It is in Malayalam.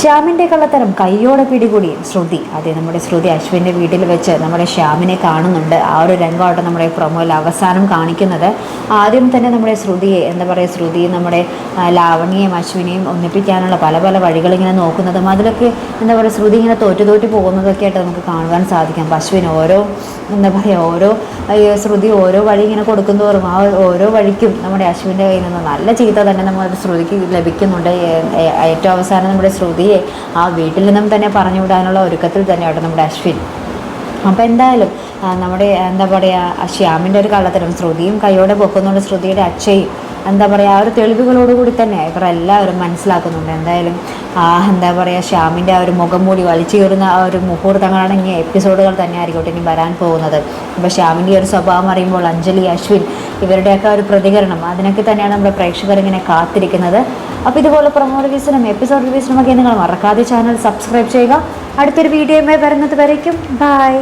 ശ്യാമിന്റെ കള്ളത്തരം കയ്യോടെ പിടികൂടി. ശ്രുതി. അതെ നമ്മുടെ ശ്രുതി അശ്വിന്റെ വീട്ടിൽ വെച്ച് നമ്മുടെ ശ്യാമിനെ കാണുന്നുണ്ട്. ആ ഒരു രംഗമായിട്ട് നമ്മുടെ പ്രൊമോയിൽ അവസാനം കാണിക്കുന്നത്. ആദ്യം തന്നെ നമ്മുടെ ശ്രുതിയെ എന്താ പറയുക ശ്രുതി നമ്മുടെ ലാവണിയെയും അശ്വിനെയും ഒന്നിപ്പിക്കാനുള്ള പല പല വഴികളിങ്ങനെ നോക്കുന്നതും അതിലൊക്കെ എന്താ പറയുക ശ്രുതി ഇങ്ങനെ തോറ്റു തോറ്റു പോകുന്നതൊക്കെ ആയിട്ട് നമുക്ക് കാണുവാൻ സാധിക്കാം. അപ്പം അശ്വിൻ ഓരോ എന്താ പറയുക ഓരോ ശ്രുതി ഓരോ വഴി ഇങ്ങനെ കൊടുക്കുന്നതോറും ആ ഓരോ വഴിക്കും നമ്മുടെ അശ്വിന്റെ കയ്യിൽ നിന്ന് നല്ല ചീത്ത തന്നെ നമ്മുടെ ശ്രുതിക്ക് ലഭിക്കുന്നുണ്ട്. ഏറ്റവും അവസാനം നമ്മുടെ ശ്രുതിയെ ആ വീട്ടിൽ നിന്നും തന്നെ പറഞ്ഞു വിടാനുള്ള ഒരുക്കത്തിൽ തന്നെയാണ് നമ്മുടെ അശ്വിൻ. അപ്പോൾ എന്തായാലും നമ്മുടെ എന്താ പറയുക ശ്യാമിന്റെ ഒരു കള്ളത്തരം ശ്രുതിയും കൈയോടെ പൊക്കുന്നുണ്ട് ശ്രുതിയുടെ അച്ഛയും എന്താ പറയുക ആ ഒരു തെളിവുകളോടുകൂടി തന്നെ ഇവർ എല്ലാവരും മനസ്സിലാക്കുന്നുണ്ട്. എന്തായാലും ആ എന്താ പറയുക ശ്യാമിന്റെ ആ ഒരു മുഖം മൂടി വലിച്ചു കയറുന്ന ആ ഒരു മുഹൂർത്തങ്ങളാണ് ഇനി എപ്പിസോഡുകൾ തന്നെ ആയിക്കോട്ടെ ഇനി വരാൻ പോകുന്നത്. അപ്പോൾ ശ്യാമിന്റെ ഒരു സ്വഭാവം അറിയുമ്പോൾ അഞ്ജലി അശ്വിൻ ഇവരുടെയൊക്കെ ഒരു പ്രതികരണം അതിനൊക്കെ തന്നെയാണ് നമ്മുടെ പ്രേക്ഷകർ ഇങ്ങനെ കാത്തിരിക്കുന്നത്. അപ്പോൾ ഇതുപോലെ പ്രൊമോ റിവ്യൂസിനും എപ്പിസോഡ് റിവ്യൂസിനും ഒക്കെ നിങ്ങൾ മറക്കാതെ ചാനൽ സബ്സ്ക്രൈബ് ചെയ്യുക. അടുത്തൊരു വീഡിയോയുമായി വരുന്നത് വരയ്ക്കും. ബൈ